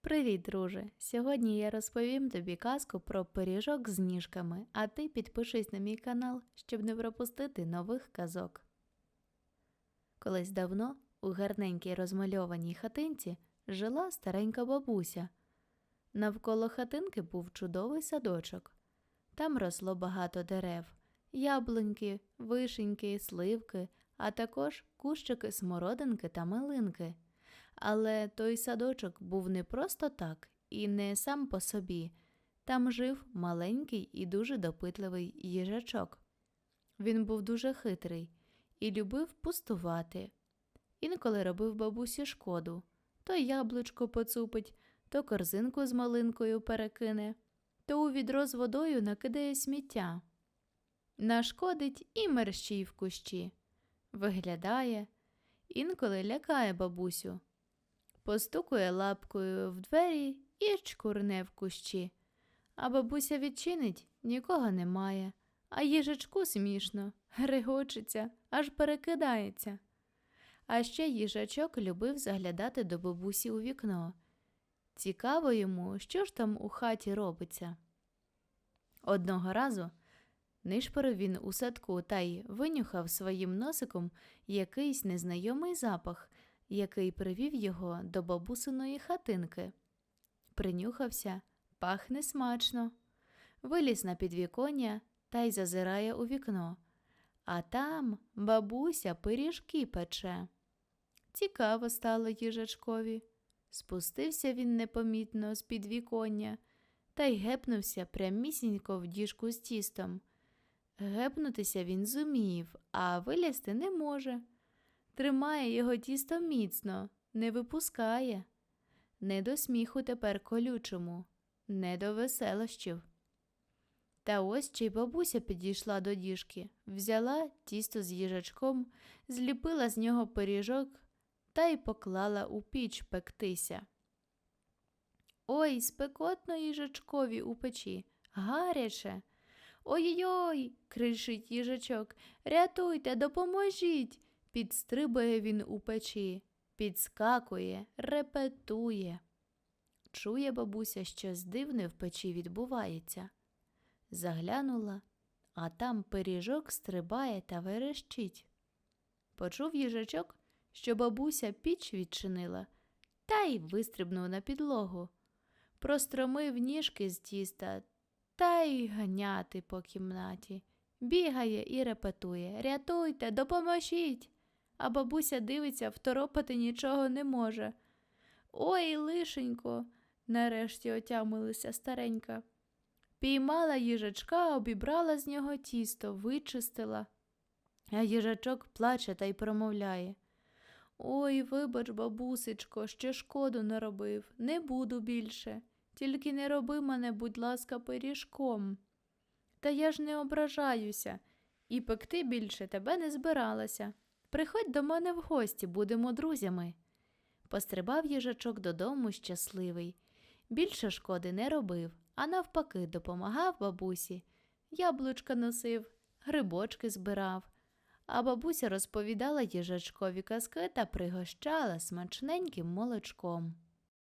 Привіт, друже! Сьогодні я розповім тобі казку про пиріжок з ніжками, а ти підпишись на мій канал, щоб не пропустити нових казок. Колись давно у гарненькій розмальованій хатинці жила старенька бабуся. Навколо хатинки був чудовий садочок. Там росло багато дерев, яблуньки, вишеньки, сливки, а також кущики смородинки та малинки. Але той садочок був не просто так і не сам по собі. Там жив маленький і дуже допитливий їжачок. Він був дуже хитрий і любив пустувати. Інколи робив бабусі шкоду то яблучко поцупить, то корзинку з малинкою перекине, то у відро з водою накидає сміття. Нашкодить і мерщій в кущі. Виглядає, інколи лякає бабусю постукує лапкою в двері і чкурне в кущі. А бабуся відчинить нікого немає, а їжачку смішно, регочеться, аж перекидається. А ще їжачок любив заглядати до бабусі у вікно. Цікаво йому, що ж там у хаті робиться. Одного разу нишпорив він у садку та й винюхав своїм носиком якийсь незнайомий запах, який привів його до бабусиної хатинки. Принюхався, пахне смачно. Виліз на підвіконня та й зазирає у вікно. А там бабуся пиріжки пече. Цікаво стало їжачкові. Спустився він непомітно з підвіконня та й гепнувся прямісінько в діжку з тістом. Гепнутися він зумів, а вилізти не може тримає його тісто міцно, не випускає. Не до сміху тепер колючому, не до веселощів. Та ось чи бабуся підійшла до діжки, взяла тісто з їжачком, зліпила з нього пиріжок та й поклала у піч пектися. Ой, спекотно їжачкові у печі, гаряче. Ой-ой, кричить їжачок, рятуйте, допоможіть. Підстрибує він у печі, підскакує, репетує. Чує бабуся, щось дивне в печі відбувається. Заглянула, а там пиріжок стрибає та верещить. Почув їжачок, що бабуся піч відчинила, та й вистрибнув на підлогу. Простромив ніжки з тіста та й ганяти по кімнаті. Бігає і репетує Рятуйте, допоможіть а бабуся дивиться, второпати нічого не може. Ой, лишенько, нарешті отямилася старенька. Піймала їжачка, обібрала з нього тісто, вичистила. А їжачок плаче та й промовляє. Ой, вибач, бабусечко, ще шкоду наробив, не буду більше. Тільки не роби мене, будь ласка, пиріжком. Та я ж не ображаюся, і пекти більше тебе не збиралася. Приходь до мене в гості, будемо друзями. Пострибав їжачок додому щасливий. Більше шкоди не робив, а навпаки, допомагав бабусі. Яблучка носив, грибочки збирав. А бабуся розповідала їжачкові казки та пригощала смачненьким молочком.